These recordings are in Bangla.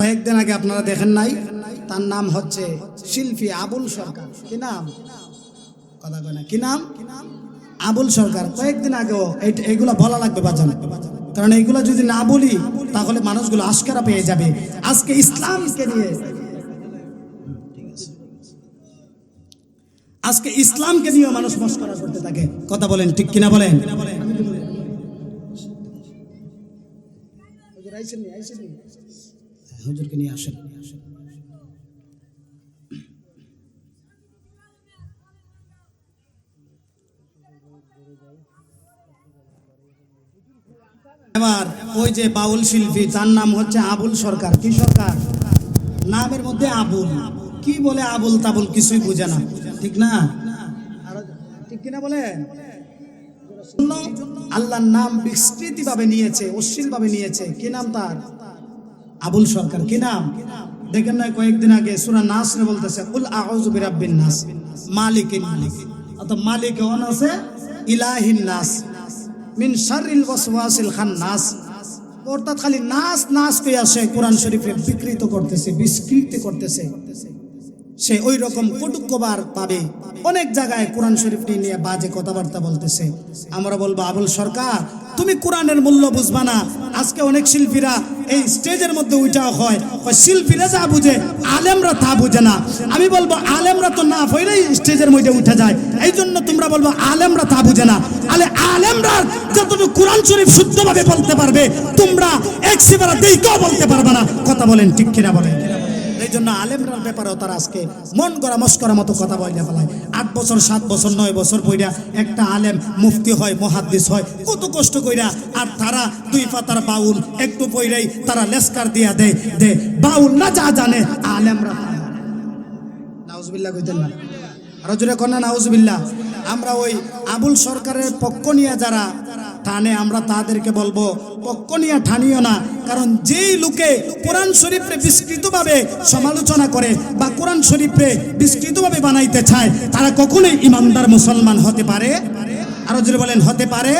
কয়েকদিন আগে আপনারা দেখেন নাই তার নাম হচ্ছে শিল্পী আবুল সরকার। কি নাম? কথা কয় না। কি নাম? আবুল সরকার। কয়েকদিন আগেও এই- বলা লাগবে বাজান। কারণ এইগুলা যদি না বলি তাহলে মানুষগুলো আস্কারা পেয়ে যাবে। আজকে ইসলামকে নিয়ে আজকে ইসলামকে নিয়ে মানুষ মস্করা করতে থাকে। কথা বলেন ঠিক কিনা বলেন? আইসেন হুজুরকে নিয়ে আসেন। এবার ওই যে বাউল শিল্পী তার নাম হচ্ছে আবুল সরকার। কি সরকার? নামের মধ্যে আবুল। কি বলে আবুল তাবুল কিছুই বুঝে না। ঠিক না? ঠিক কিনা বলে? আল্লাহর নাম বিস্তৃতি ভাবে নিয়েছে অশ্লীল ভাবে নিয়েছে। কি নাম তার? আবুল সরকার কি নাম? দেখেন না কয়েকদিন আগে সুরা নাস বলতেছে, উল আউযু বিরাব্বিন নাস মালিকিন অর্থাৎ মালিক অন আছে, ইলাহিন নাস মিন শাররিল ওয়াসওয়াসিল খান্নাস অর্থাৎ খালি নাচ নাচ কই আসে কোরআন শরীফে বিকৃত করতেছে, বিস্কৃত করতেছে। সে ওই রকম কটুকবার পাবে। অনেক জায়গায় কোরআন শরীফ নিয়ে বাজে কথাবার্তা বলতেছে। আমরা বলব, আবুল সরকার তুমি কোরআনের মূল্য বুঝবা না। আজকে অনেক শিল্পীরা এই স্টেজের মধ্যে উঠাও হয়। শিল্পীরা যা বুঝে, আলেমরা তা বুঝে না। আমি বলব, আলেমরা তো না হইলেই স্টেজের মধ্যে উঠে যায়। এই জন্য তোমরা বলব, আলেমরা তা বুঝে না। আলে, আলেমরা যতটুকু কোরআন শরীফ শুদ্ধভাবে বলতে পারবে, তোমরা এক সিবারা দিকেও বলতে পারবে না। কথা বলেন ঠিক কিনা বলেন? এই জন্য আলেমরার ব্যাপারেও তারা আজকে মন করা মস্করা মতো কথা বলে ফেলায়। আট বছর, সাত বছর, নয় বছর বইরা একটা আলেম মুফতি হয়, মহাদ্দিস হয়, কত কষ্ট কইরা আর তারা দুই পাতার বাউল একটু পইরাই তারা লেস্কার দিয়া দেয় দে বাউল না যা জানে, আলেমরা আমরা ওই আবুল সরকারের পক্ষ নিয়ে যারা টানে, আমরা তাদেরকে বলব, পক্ষ নিয়ে ঠানিও না। কারণ যেই লোকে কোরআন শরীফে বিস্তৃতভাবে সমালোচনা করে বা কোরআন শরীফে বিস্তৃতভাবে বানাইতে চায়, তারা কখনোই ইমানদার মুসলমান হতে পারে? আরও জোরে বলেন, হতে পারে?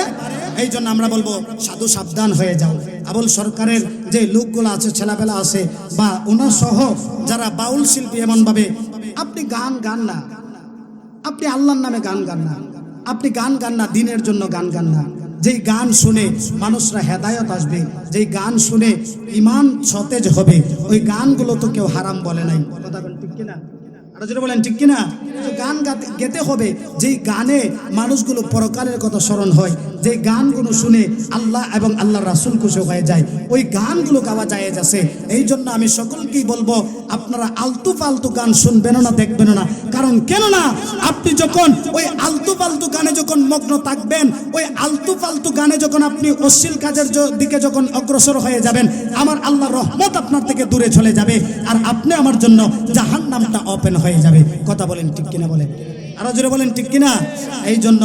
এই জন্য আমরা বলব, সাধু সাবধান হয়ে যাও। আবুল সরকারের যে লোকগুলো আছে ছেলেবেলা আছে, বা ওনার সহ যারা বাউল শিল্পী এমনভাবে, আপনি গান গান না। আপনি আল্লাহর নামে গান গান না। আপনি গান গান না, দিনের জন্য গান গান না। যেই গান শুনে মানুষরা হেদায়ত আসবে, যেই গান শুনে ইমান সতেজ হবে, ওই গানগুলো তো কেউ হারাম বলে নাই। কথা ঠিক কিনা? আরও যেটা বলেন, ঠিক কিনা? তো গান গেতে হবে। যেই গানে মানুষগুলো পরকালের কথা স্মরণ হয় যে গানগুলো শুনে আল্লাহ এবং আল্লাহ রাসুল খুশি হয়ে যায়, ওই গানগুলো গাওয়া যায় আছে। এই জন্য আমি সকলকেই বলব, আপনারা আলতু ফালতু গান শুনবেন না দেখবেন না। কারণ কেননা আপনি যখন ওই আলতু ফালতু গানে যখন মগ্ন থাকবেন, ওই আলতু ফালতু গানে যখন আপনি অশ্লীল কাজের দিকে যখন অগ্রসর হয়ে যাবেন, আমার আল্লাহ রহমত আপনার থেকে দূরে চলে যাবে। আর আপনি আমার জন্য জাহান নামটা ওপেন হয়ে যাবে। কথা বলেন ঠিক কিনা বলেন? আরও জোরে বলেন, ঠিক কিনা? এই জন্য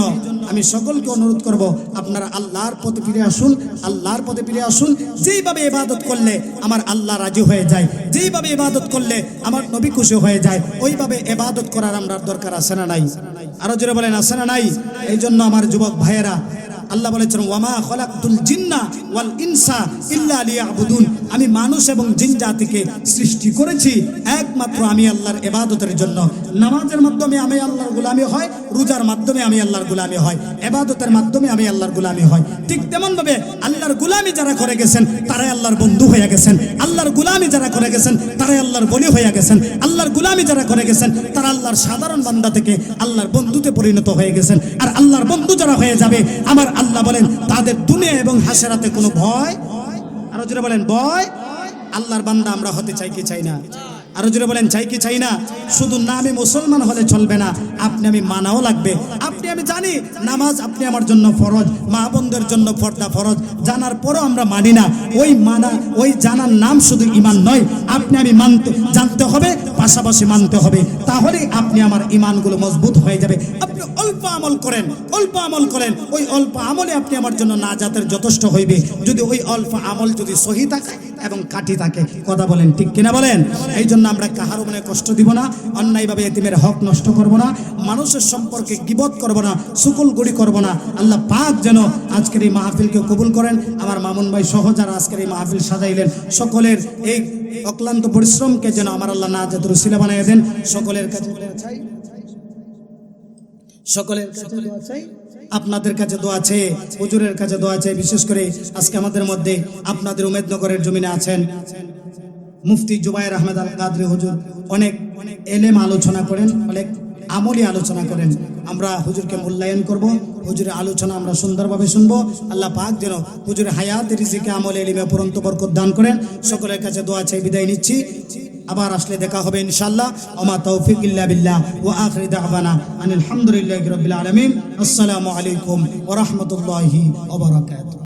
আমি সকলকে অনুরোধ করব, আপনারা আল্লাহর পথে ফিরে আসুন, আল্লাহর পথে ফিরে আসুন। যেইভাবে ইবাদত করলে আমার আল্লাহ রাজি হয়ে যায়, যেইভাবে ইবাদত করলে আমার নবী খুশি হয়ে যায়, ওইভাবে ইবাদত করার আমরা দরকার আছে না নাই? আরও জোরে বলেন, আছে না নাই? এই জন্য আমার যুবক ভাইয়েরা, আল্লাহ বলেছেন ওয়ামা খলাকুল জিন্না ওয়াল ইনসা ইল্লা লিয়াবুদুন। আমি মানুষ এবং জিন জাতিকে সৃষ্টি করেছি, একমাত্র আমি আল্লাহর ইবাদতের জন্য। নামাজের মাধ্যমে আমি আল্লাহর গোলামি হয়, রোজার মাধ্যমে আমি আল্লাহর গোলামি হয়, এবাদতের মাধ্যমে আমি আল্লাহর গোলামি হয়। ঠিক তেমন ভাবে আল্লাহর গোলামি যারা করে গেছেন, তারাই আল্লাহর বন্ধু হয়ে গেছেন। আল্লাহর গোলামি যারা করে গেছেন, তারাই আল্লাহর বলি হয়ে গেছেন। আল্লাহর গোলামি যারা করে গেছেন, তারা আল্লাহর সাধারণ বান্দা থেকে আল্লাহর বন্ধুতে পরিণত হয়ে গেছেন। আর আল্লাহর বন্ধু যারা হয়ে যাবে, আমার আল্লাহ বলেন, তাদের দুনিয়া এবং হাসেরাতে কোনো ভয়? আরও জোরে বলেন, ভয়? আল্লাহর বান্দা আমরা হতে চাই কি চাই না? আরও জোরে বলেন, চাই কি চাই না? শুধু নামে মুসলমান হলে চলবে না, আপনি আমি মানাও লাগবে। আপনি আমি জানি নামাজ আপনি আমার জন্য ফরজ, মা বোনদের জন্য ফর্দা ফরজ, জানার পরও আমরা মানি না। ওই মানা, ওই জানার নাম শুধু ইমান নয়, আপনি আমি মানতে, জানতে হবে, পাশাপাশি মানতে হবে। তাহলে আপনি আমার ইমানগুলো মজবুত হয়ে যাবে। আপনি অল্প আমল করেন, অল্প আমল করেন, ওই অল্প আমলে আপনি আমার জন্য না যথেষ্ট হইবে। যদি ওই অল্প আমল যদি সহি থাকে এবং কাঠি থাকে কথা বলেন, ঠিক কিনা বলেন? এই জন্য আমরা কাহারও মনে কষ্ট দিব না, অন্যায়ভাবে এতিমের হক নষ্ট করব না, মানুষের সম্পর্কে গিবত করব না, সুকুল গুড়ি করব না। আল্লাহ পাক যেন আজকের এই মাহফিলকে কবুল করেন। আমার মামুন ভাই সহ যারা আজকের এই মাহফিল সাজাইলেন, সকলের এই অক্লান্ত পরিশ্রমকে যেন আমার আল্লাহ না যাতে সিলা বানিয়ে দেন। সকলের কাছে সকলের চাই আপনাদের কাছে দোয়া আছে হুজুরের কাছে দোয়া আছে বিশেষ করে আজকে আমাদের মধ্যে আপনাদের উমেদনগরের জমিনে আছেন মুফতি জুবাইর আহমেদ আল কাদরি হুজুর। অনেক এলেম আলোচনা করেন, অনেক আমলি আলোচনা করেন। আমরা হুজুরকে মূল্যায়ন করব, হুজুরের আলোচনা আমরা সুন্দরভাবে শুনব। আল্লাহ পাক যেন হুজুরের হায়াত, রিজিকে আমলে, এলিমে পরন্ত বরকত দান করেন। সকলের কাছে দোয়া চাই বিদায় নিচ্ছি। আবার আসলে দেখা হবে ইনশাল্লাহ ওমা তৌফিক বিল্লাহ। ওয়া আখির দাওয়ানা আনিল হামদুলিল্লাহি রাব্বিল আলামিন। আসসালামু আলাইকুম ওয়া রাহমাতুল্লাহি ওয়া বারাকাতুহু।